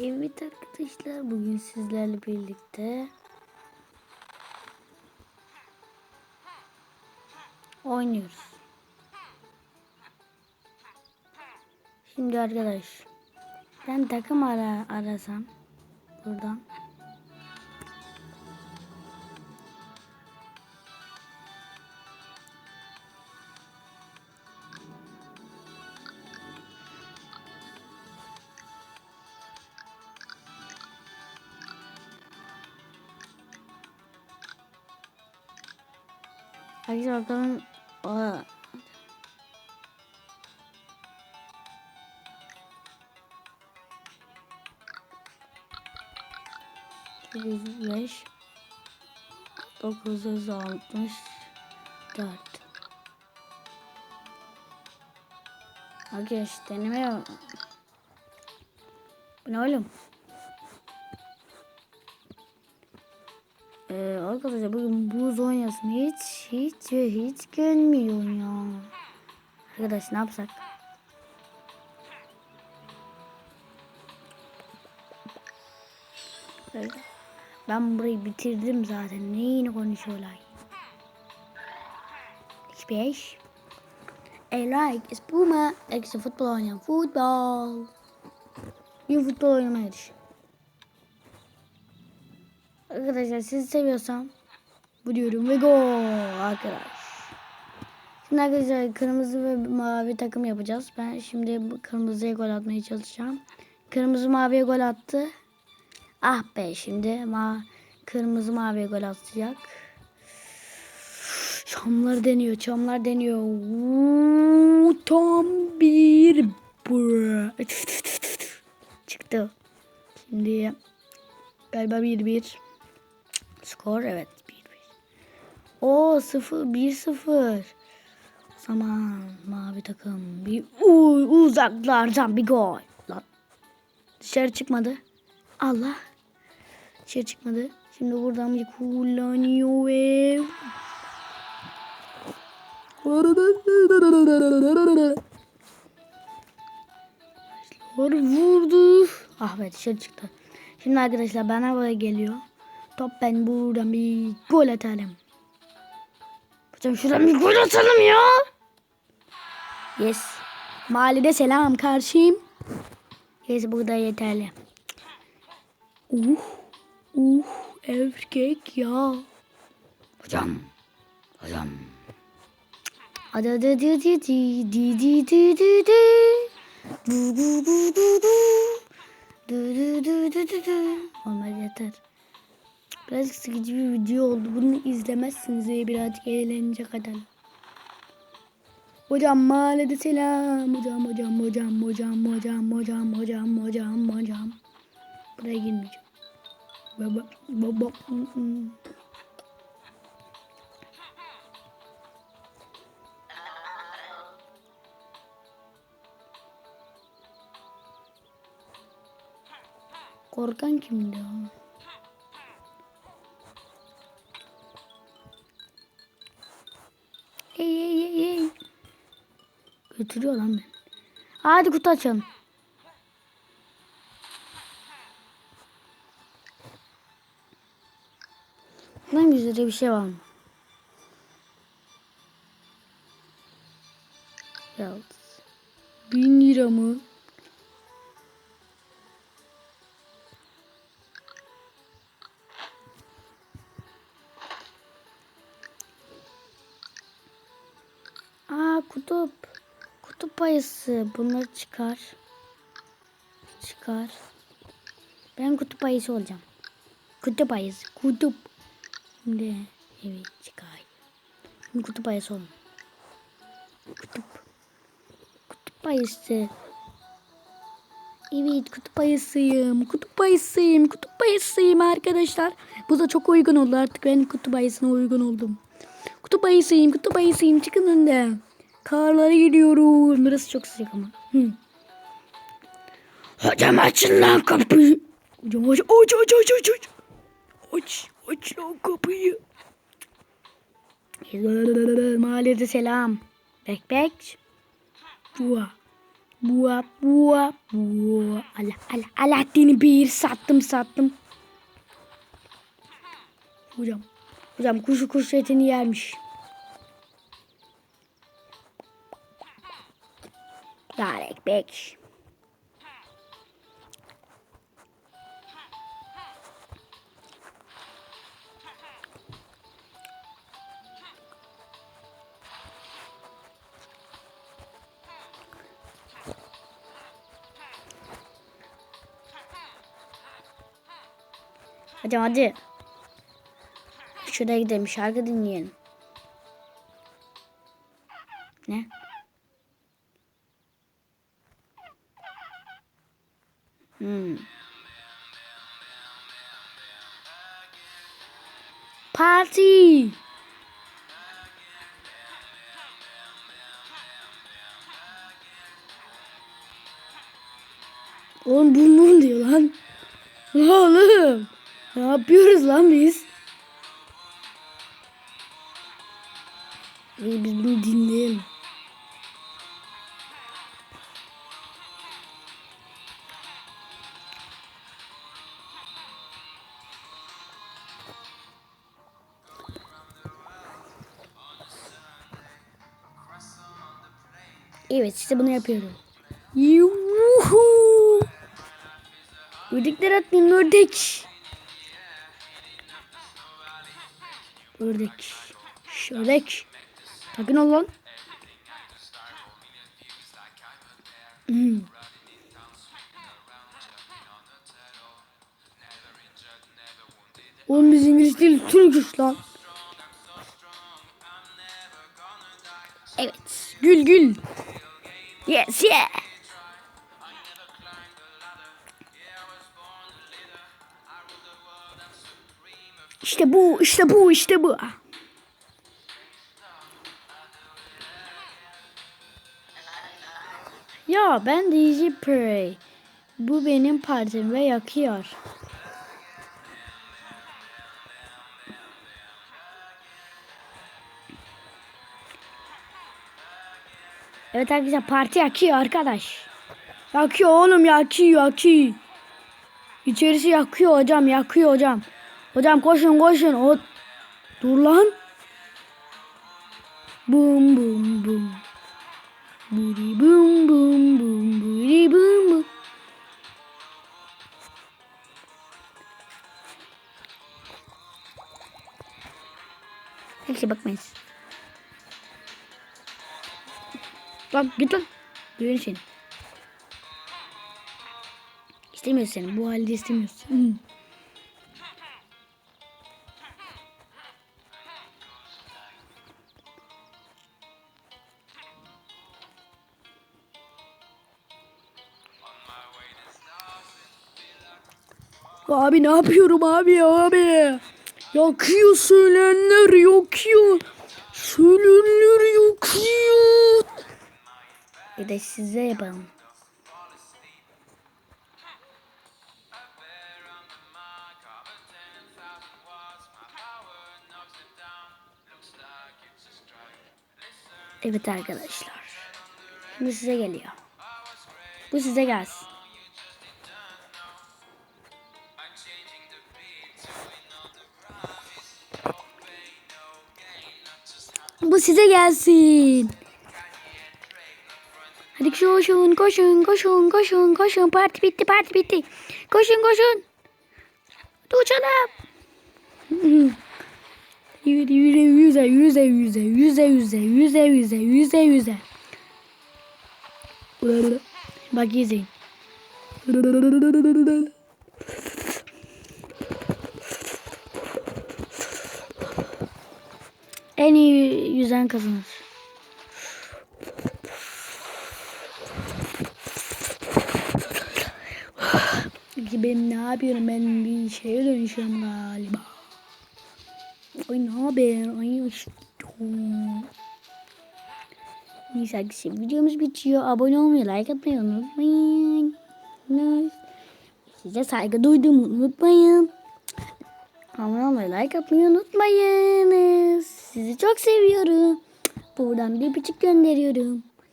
Evet arkadaşlar bugün sizlerle birlikte. Oynuyoruz. Şimdi arkadaş ben takım ara arasam buradan Arkadaşlar bakalım Aa, sekiz, beş, altmış dört. Arkadaş deneme yap- Bu ne oğlum? Ee, arkadaşlar bugün buz oynasın hiç hiç ve hiç gelmiyor ya. Arkadaş ne yapsak? Ben burayı bitirdim zaten. Neyini konuşuyorlar? Beş. I like Espuma. Eksi futbol oynayan futbol. Bir futbol oynamaya düşün. Arkadaşlar sizi seviyorsam bu diyorum ve gol arkadaş. Şimdi arkadaşlar kırmızı ve mavi takım yapacağız. Ben şimdi kırmızıya gol atmaya çalışacağım. Kırmızı maviye gol attı. Ah be şimdi ma kırmızı maviye gol atacak. Çamlar deniyor, çamlar deniyor. Uuu, tam bir çıktı. Şimdi galiba 1-1. Skor evet 1-1. O 0 1-0. O zaman mavi takım bir Uy, uzaklardan bir gol. Lan. Dışarı çıkmadı. Allah. Dışarı çıkmadı. Şimdi buradan bir kullanıyor ve vurdu. Ah be dışarı çıktı. Şimdi arkadaşlar bana böyle geliyor. Top ben buradan bir gol atalım. Hocam şuradan bir gol atalım ya. Yes. Mahallede selam karşıyım. Yes bu da yeterli. Uh. Uh. Erkek ya. Hocam. Hocam. Hadi hadi hadi hadi di di di di di. Du du du du du. Du du du du du du. Olmaz yeter. Birazcık sıkıcı bir video oldu. Bunu izlemezsiniz diye birazcık eğlenecek kadar. Hocam mahallede selam. Hocam hocam hocam hocam hocam hocam hocam hocam hocam. Buraya girmeyeceğim. Baba baba. Korkan kimdi o? Götürüyor lan beni. Hadi kutu açalım. Lan yüzde bir şey var mı? Ya. Bin lira mı? Aa kutup. Kutup ayısı. Bunları çıkar. Çıkar. Ben kutup ayısı olacağım. Kutup ayısı. Kutup. Şimdi evet çıkar. Şimdi kutup ayısı olun. Kutup. Kutup ayısı. Evet kutup ayısıyım. Kutup ayısıyım. Kutup ayısıyım arkadaşlar. Bu da çok uygun oldu artık. Ben kutup ayısına uygun oldum. Kutup ayısıyım. Kutup ayısıyım. Çıkın önden. Karlara gidiyoruz. Burası çok sıcak ama. Hı. Hocam açın lan kapıyı. Hocam aç aç aç aç aç aç. Aç aç lan kapıyı. Mahallede selam. Bek bek. Bua. Bua bua bua. Allah Allah Alaaddin'i bir sattım sattım. Hocam. Hocam kuşu kuş etini yermiş. Darek bek. Hadi hadi. Şuraya gidelim şarkı dinleyelim. Ne? Hmm. Party. Oğlum bum bum diyor lan. Oğlum. Ne yapıyoruz lan biz? Biz bunu dinleyelim. Evet işte bunu yapıyorum. Yuhu. Ördekler atlayın ördek. Ördek. Şş, Ördek. Sakin ol lan. Hmm. Oğlum biz İngiliz değil Türküş lan. Evet. Gül gül. Yes yeah. İşte bu, işte bu, işte bu. Ya ben DJ Prey. Bu benim partim ve yakıyor. Evet arkadaşlar parti yakıyor arkadaş. Yakıyor oğlum yakıyor yakıyor. İçerisi yakıyor hocam yakıyor hocam. Hocam koşun koşun. O... Dur lan. Bum bum bum. Buri bum bum bum buri bum bum. Neyse bakmayız. Lan git lan. Duyuyorum seni. İstemiyoruz seni. Bu halde istemiyoruz. Hmm. Abi ne yapıyorum abi abi? Yakıyor söylenenler yakıyor. Söylenenler yakıyor. Bir de size yapalım. Evet arkadaşlar. Şimdi size geliyor. Bu size gelsin. Bu size gelsin. Koşun koşun koşun koşun koşun parti bitti parti bitti. Koşun koşun. Uçalım. Yürü yürü yüze yüze yüze yüze yüze yüze yüze yüze yüze. Bak izleyin. En iyi yüzen kazanır. Peki ben ne yapıyorum? Ben bir şeye dönüşüyorum galiba. Ay ne haber? Ay işte. Neyse arkadaşlar videomuz bitiyor. Abone olmayı, like atmayı unutmayın. Size saygı duyduğumu unutmayın. Abone olmayı, like atmayı unutmayınız. Sizi çok seviyorum. Buradan bir küçük gönderiyorum.